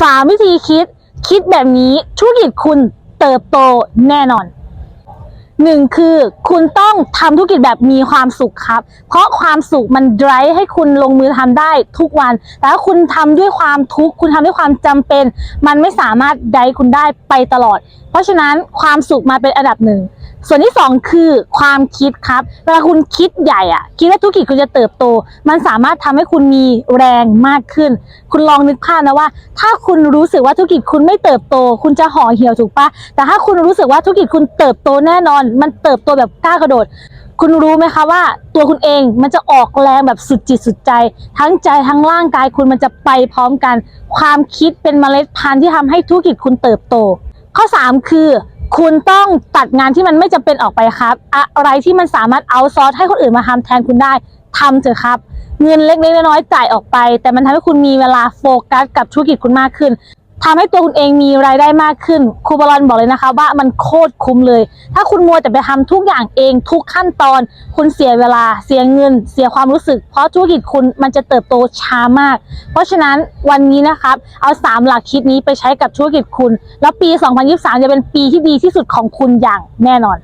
สามวิธีคิด คิดแบบนี้ธุรกิจคุณเติบโตแน่นอนหนึ่งคือคุณต้องทำธุรกิจแบบมีความสุขครับ เพราะความสุขมัน drive ให้คุณลงมือทำได้ทุกวัน แต่ถ้าคุณทำด้วยความทุกข์คุณทำด้วยความจำเป็น มันไม่สามารถ drive คุณได้ไปตลอด เพราะฉะนั้นความสุขมาเป็นอันดับหนึ่ง ส่วนที่สองคือความคิดครับเวลาคุณคิดใหญ่อะคิดว่าธุรกิจคุณจะเติบโต มันสามารถทำให้คุณมีแรงมากขึ้น คุณลองนึกภาพนะว่า ถ้าคุณรู้สึกว่าธุรกิจคุณไม่เติบโต คุณจะห่อเหี่ยวถูกปะแต่ถ้าคุณรู้สึกว่าธุรกิจคุณเติบโตแน่นอน มันเติบโตแบบก้าวกระโดด คุณรู้ไหมคะว่า ตัวคุณเองมันจะออกแรงแบบสุดจิตสุดใจ ทั้งใจทั้งร่างกายคุณมันจะไปพร้อมกัน ความคิดเป็นเมล็ดพันธุ์ที่ทำให้ธุรกิจคุณเติบโต ข้อ 3 คือ คุณต้องตัดงานที่มันไม่จำเป็นออกไปครับ อะไรที่มันสามารถเอาซอร์สให้คนอื่นมาทำแทนคุณได้ทำเถอะครับ เงินเล็กๆน้อยๆจ่ายออกไป แต่มันทำให้คุณมีเวลาโฟกัสกับธุรกิจคุณมากขึ้น ทำให้ตัวคุณเองมีรายได้มากขึ้นครูบอลอนบอกเลยนะคะ ว่ามันโคตรคุ้มเลย ถ้าคุณมัวแต่ไปทำทุกอย่างเองทุกขั้นตอน คุณเสียเวลาเสียเงิน เสียความรู้สึก เพราะธุรกิจคุณมันจะเติบโตช้ามาก เพราะฉะนั้นวันนี้นะครับเอา 3 หลักคิดนี้ไปใช้กับธุรกิจคุณ แล้วปี 2023 จะเป็นปีที่ดีที่สุดของคุณอย่างแน่นอน